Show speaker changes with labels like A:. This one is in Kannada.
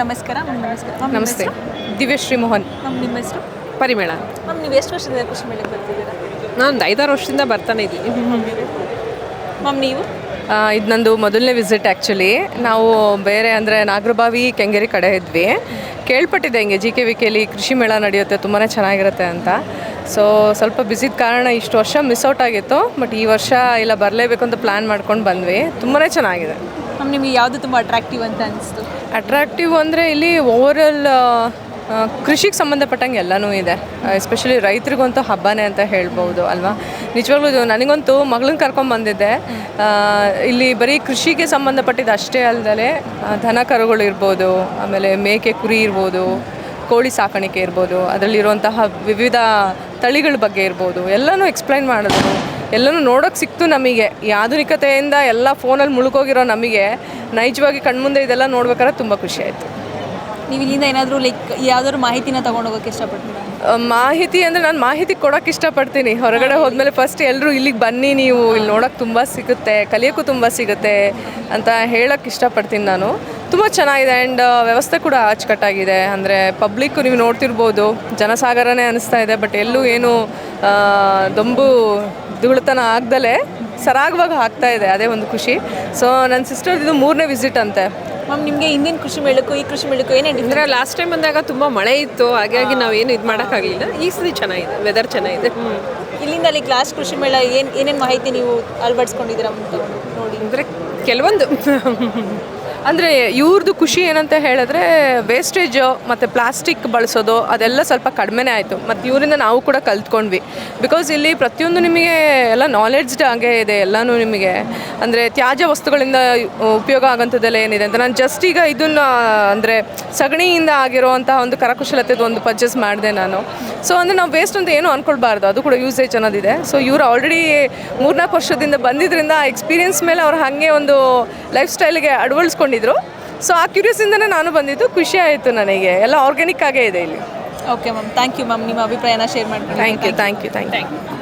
A: ನಮಸ್ಕಾರ ಮ್ಯಾಮ್ ನಮಸ್ಕಾರ. ಮ್ಯಾಮ್
B: ನಮಸ್ತೆ. ದಿವ್ಯಶ್ರೀ ಮೋಹನ್
A: ಮ್ಯಾಮ್ ನಿಮ್ಮ ಹೆಸರು?
B: ಪರಿಮೇಳ.
A: ಮ್ಯಾಮ್ ನೀವು ಎಷ್ಟು ವರ್ಷದಿಂದ ಕೃಷಿ ಮೇಳಕ್ಕೆ ಬರ್ತಿದ್ದೀರಾ?
B: ನಾನು ಒಂದು ಐದಾರು ವರ್ಷದಿಂದ ಬರ್ತಾನೆ ಇದ್ದೀನಿ.
A: ಮ್ಯಾಮ್ ನೀವು?
B: ಇದು ನಂದು ಮೊದಲನೇ ವಿಸಿಟ್ ಆ್ಯಕ್ಚುಲಿ. ನಾವು ಬೇರೆ ಅಂದರೆ ನಾಗರಬಾವಿ ಕೆಂಗೇರಿ ಕಡೆ ಇದ್ವಿ. ಕೇಳ್ಪಟ್ಟಿದ್ದೆ ಹಿಂಗೆ ಜಿ ಕೆ ವಿ ಕೆಲಿ ಕೃಷಿ ಮೇಳ ನಡೆಯುತ್ತೆ ತುಂಬಾ ಚೆನ್ನಾಗಿರುತ್ತೆ ಅಂತ. ಸೊ ಸ್ವಲ್ಪ ಬಿಸಿದ ಕಾರಣ ಇಷ್ಟು ವರ್ಷ ಮಿಸ್ ಔಟ್ ಆಗಿತ್ತು. ಬಟ್ ಈ ವರ್ಷ ಇಲ್ಲ ಬರಲೇಬೇಕು ಅಂತ ಪ್ಲ್ಯಾನ್ ಮಾಡ್ಕೊಂಡು ಬಂದ್ವಿ. ತುಂಬಾ ಚೆನ್ನಾಗಿದೆ.
A: ನಿಮಗೆ ಯಾವುದು ತುಂಬ ಅಟ್ರಾಕ್ಟಿವ್ ಅಂತ ಅನಿಸ್ತು?
B: ಅಟ್ರಾಕ್ಟಿವ್ ಅಂದರೆ ಇಲ್ಲಿ ಓವರಾಲ್ ಕೃಷಿಗೆ ಸಂಬಂಧಪಟ್ಟಂಗೆ ಎಲ್ಲನೂ ಇದೆ. ಎಸ್ಪೆಷಲಿ ರೈತರಿಗಂತೂ ಹಬ್ಬನೇ ಅಂತ ಹೇಳ್ಬೋದು, ಅಲ್ವಾ? ನಿಜವಾಗ್ಲೂ ನನಗಂತೂ ಮಗಳನ್ನ ಕರ್ಕೊಂಡು ಬಂದಿದ್ದೆ. ಇಲ್ಲಿ ಬರೀ ಕೃಷಿಗೆ ಸಂಬಂಧಪಟ್ಟಿದ್ದು ಅಷ್ಟೇ ಅಲ್ಲದೆ ದನ ಕರುಗಳು ಇರ್ಬೋದು, ಆಮೇಲೆ ಮೇಕೆ ಕುರಿ ಇರ್ಬೋದು, ಕೋಳಿ ಸಾಕಾಣಿಕೆ ಇರ್ಬೋದು, ಅದರಲ್ಲಿರುವಂತಹ ವಿವಿಧ ತಳಿಗಳ ಬಗ್ಗೆ ಇರ್ಬೋದು, ಎಲ್ಲನೂ ಎಕ್ಸ್ಪ್ಲೈನ್ ಮಾಡಿದ್ರು ಎಲ್ಲನೂ ನೋಡೋಕೆ ಸಿಕ್ತು ನಮಗೆ. ಈ ಆಧುನಿಕತೆಯಿಂದ ಎಲ್ಲ ಫೋನಲ್ಲಿ ಮುಳುಗೋಗಿರೋ ನಮಗೆ ನೈಜವಾಗಿ ಕಣ್ಮುಂದೆ ಇದೆಲ್ಲ ನೋಡ್ಬೇಕಾದ್ರೆ ತುಂಬ ಖುಷಿ ಆಯಿತು.
A: ನೀವು ಇಲ್ಲಿಂದ ಏನಾದರೂ ಲೈಕ್ ಯಾವ್ದಾದ್ರು ಮಾಹಿತಿನ ತಗೊಂಡು ಹೋಗೋಕೆ ಇಷ್ಟಪಡ್ತೀರಾ?
B: ಮಾಹಿತಿ ಅಂದರೆ ನಾನು ಮಾಹಿತಿ ಕೊಡೋಕೆ ಇಷ್ಟಪಡ್ತೀನಿ. ಹೊರಗಡೆ ಹೋದ್ಮೇಲೆ ಫಸ್ಟ್ ಎಲ್ಲರೂ ಇಲ್ಲಿಗೆ ಬನ್ನಿ ನೀವು. ಇಲ್ಲಿ ನೋಡೋಕೆ ತುಂಬ ಸಿಗುತ್ತೆ ಕಲಿಯೋಕ್ಕೂ ತುಂಬ ಸಿಗುತ್ತೆ ಅಂತ ಹೇಳೋಕ್ಕೆ ಇಷ್ಟಪಡ್ತೀನಿ ನಾನು. ತುಂಬ ಚೆನ್ನಾಗಿದೆ ಆ್ಯಂಡ್ ವ್ಯವಸ್ಥೆ ಕೂಡ ಅಚ್ಚುಕಟ್ಟಾಗಿದೆ. ಅಂದರೆ ಪಬ್ಲಿಕ್ಕು ನೀವು ನೋಡ್ತಿರ್ಬೋದು ಜನಸಾಗರನೇ ಅನಿಸ್ತಾ ಇದೆ ಬಟ್ ಎಲ್ಲೂ ಏನು ದೊಂಬು ದುಗುಳತನ ಆಗ್ದಲೇ ಸರಾಗವಾಗಿ ಆಗ್ತಾ ಇದೆ ಅದೇ ಒಂದು ಖುಷಿ. ಸೊ ನನ್ನ ಸಿಸ್ಟರ್ ಇದು ಮೂರನೇ ವಿಸಿಟ್ ಅಂತೆ.
A: ಮ್ಯಾಮ್ ನಿಮಗೆ ಹಿಂದಿನ ಕೃಷಿ ಮೇಳಕ್ಕೂ ಈ ಕೃಷಿ ಮೇಳಕ್ಕೂ ಏನೇ
C: ಅಂದರೆ ಲಾಸ್ಟ್ ಟೈಮ್ ಬಂದಾಗ ತುಂಬ ಮಳೆ ಇತ್ತು ಹಾಗಾಗಿ ನಾವು ಏನು ಇದು ಮಾಡೋಕ್ಕಾಗಲಿಲ್ಲ. ಈ ಸರಿ ಚೆನ್ನಾಗಿದೆ ವೆದರ್ ಚೆನ್ನಾಗಿದೆ.
A: ಇಲ್ಲಿಂದ ಅಲ್ಲಿ ಕ್ಲಾಸ್ ಕೃಷಿ ಮೇಳ ಏನು ಏನೇನು ಮಾಹಿತಿ ನೀವು ಅಳವಡಿಸ್ಕೊಂಡಿದ್ದೀರಾ ಅಂತ ನೋಡಿ.
C: ಅಂದರೆ ಕೆಲವೊಂದು.
B: ಅಂದರೆ ಇವ್ರದ್ದು ಖುಷಿ ಏನಂತ ಹೇಳಿದ್ರೆ ವೇಸ್ಟೇಜು ಮತ್ತು ಪ್ಲಾಸ್ಟಿಕ್ ಬಳಸೋದು ಅದೆಲ್ಲ ಸ್ವಲ್ಪ ಕಡಿಮೆನೇ ಆಯಿತು. ಮತ್ತು ಇವರಿಂದ ನಾವು ಕೂಡ ಕಲ್ತ್ಕೊಂಡ್ವಿ. ಬಿಕಾಸ್ ಇಲ್ಲಿ ಪ್ರತಿಯೊಂದು ನಿಮಗೆ ಎಲ್ಲ ನಾಲೆಡ್ಜ್ಡ್ ಹಾಗೆ ಇದೆ, ಎಲ್ಲನೂ ನಿಮಗೆ. ಅಂದರೆ ತ್ಯಾಜ್ಯ ವಸ್ತುಗಳಿಂದ ಉಪಯೋಗ ಆಗೋಂಥದ್ದೆಲ್ಲ ಏನಿದೆ ಅಂತ. ನಾನು ಜಸ್ಟ್ ಈಗ ಇದನ್ನು, ಅಂದರೆ ಸಗಣಿಯಿಂದ ಆಗಿರುವಂತಹ ಒಂದು ಕರಕುಶಲತೆದು ಒಂದು ಪರ್ಚೇಸ್ ಮಾಡಿದೆ ನಾನು. ಸೊ ಅಂದರೆ ನಾವು ವೇಸ್ಟ್ ಅಂತ ಏನು ಅಂದ್ಕೊಳ್ಬಾರ್ದು ಅದು ಕೂಡ ಯೂಸೇಜ್ ಅನ್ನೋದಿದೆ. ಸೊ ಇವರು ಆಲ್ರೆಡಿ ಮೂರ್ನಾಲ್ಕು ವರ್ಷದಿಂದ ಬಂದಿದ್ದರಿಂದ ಎಕ್ಸ್ಪೀರಿಯನ್ಸ್ ಮೇಲೆ ಅವ್ರು ಹಾಗೆ ಒಂದು ಲೈಫ್ ಸ್ಟೈಲ್ಗೆ ಅಳವಡಿಸ್ಕೊಂಡಿದ್ರು ಸೊ ಆ ಕ್ಯೂರಿಯಸಿಂದನೇ ನಾನು ಬಂದಿದ್ದು. ಖುಷಿ ಆಯಿತು ನನಗೆ. ಎಲ್ಲ ಆರ್ಗ್ಯಾನಿಕ್ ಆಗೇ ಇದೆ ಇಲ್ಲಿ.
A: Okay ma'am thank you ma'am ನಿಮ್ಮ ಅಭಿಪ್ರಾಯನ ಶೇರ್ ಮಾಡ್ತೀನಿ
B: thank you thank you thank you